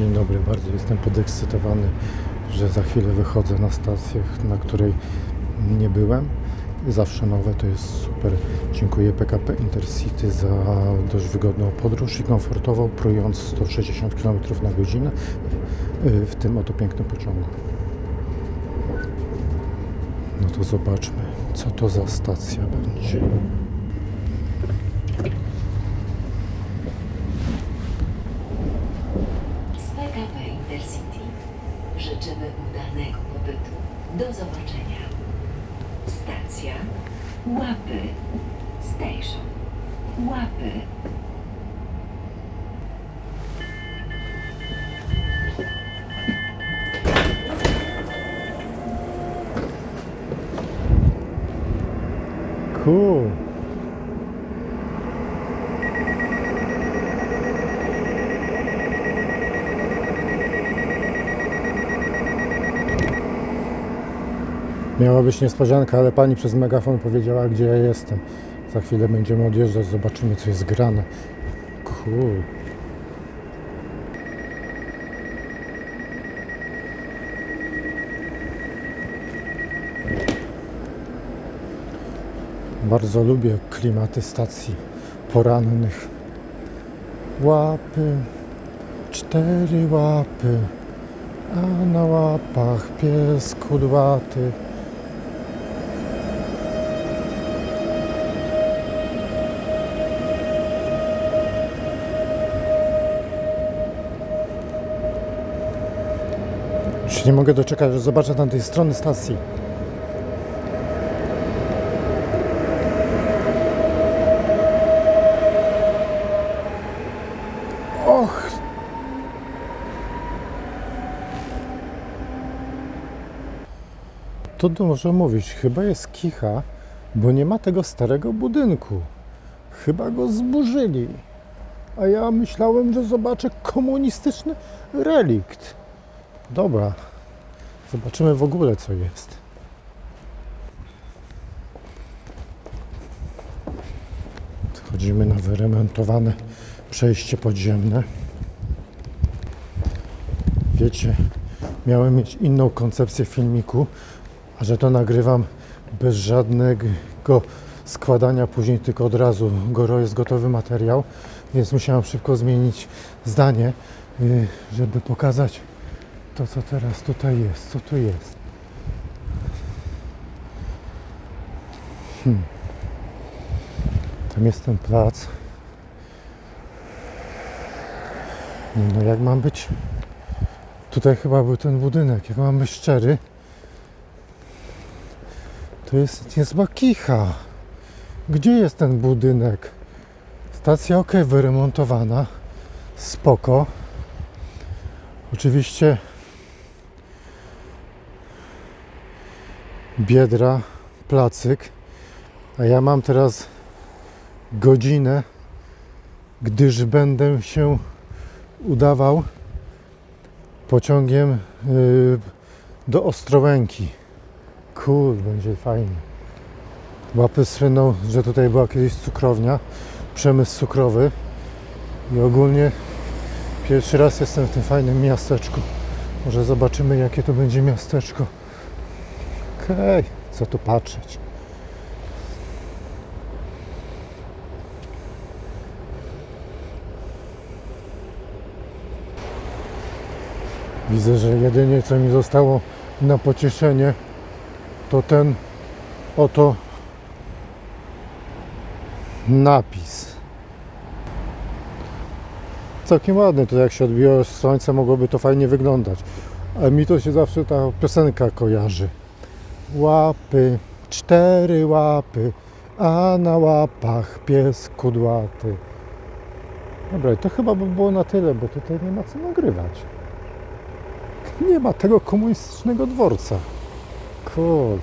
Dzień dobry, bardzo jestem podekscytowany, że za chwilę wychodzę na stację, na której nie byłem. Zawsze nowe to jest super. Dziękuję PKP Intercity za dość wygodną podróż i komfortową, prując 160 km na godzinę y, w tym oto pięknym pociągu. No to zobaczmy, co to za stacja będzie. Stacja Łapy. Station Łapy. Cool. Miała być niespodzianka, ale pani przez megafon powiedziała, gdzie ja jestem. Za chwilę będziemy odjeżdżać, zobaczymy, co jest grane. Cool. Bardzo lubię klimaty stacji porannych. Łapy, cztery łapy, a na łapach pies kudłaty. Już nie mogę doczekać, że zobaczę tamtej strony stacji. Och! Tu może mówić, chyba jest kicha, bo nie ma tego starego budynku. Chyba go zburzyli. A ja myślałem, że zobaczę komunistyczny relikt. Dobra, zobaczymy w ogóle co jest. Wchodzimy na wyremontowane przejście podziemne. Wiecie, miałem mieć inną koncepcję filmiku, a że to nagrywam bez żadnego składania później, tylko od razu goro jest gotowy materiał, więc musiałem szybko zmienić zdanie, y, żeby pokazać to, co teraz tutaj jest, co tu jest. Hmm. Tam jest ten plac. No jak mam być? Tutaj chyba był ten budynek. Jak mam być szczery, to jest niezła kicha. Gdzie jest ten budynek? Stacja ok, wyremontowana. Spoko. Oczywiście Biedra, placyk. A ja mam teraz godzinę, gdyż będę się udawał pociągiem y, do Ostrołęki. Cool, będzie fajnie. Łapy słyną, że tutaj była kiedyś cukrownia, przemysł cukrowy i ogólnie pierwszy raz jestem w tym fajnym miasteczku. Może zobaczymy jakie to będzie miasteczko. Okej, co tu patrzeć. Widzę, że jedynie co mi zostało na pocieszenie to ten oto napis. Całkiem ładny, to jak się odbiło słońce mogłoby to fajnie wyglądać. A mi to się zawsze ta piosenka kojarzy. Łapy, cztery łapy, a na łapach pies kudłaty. Dobra, i to chyba by było na tyle, bo tutaj nie ma co nagrywać. Nie ma tego komunistycznego dworca. Cool.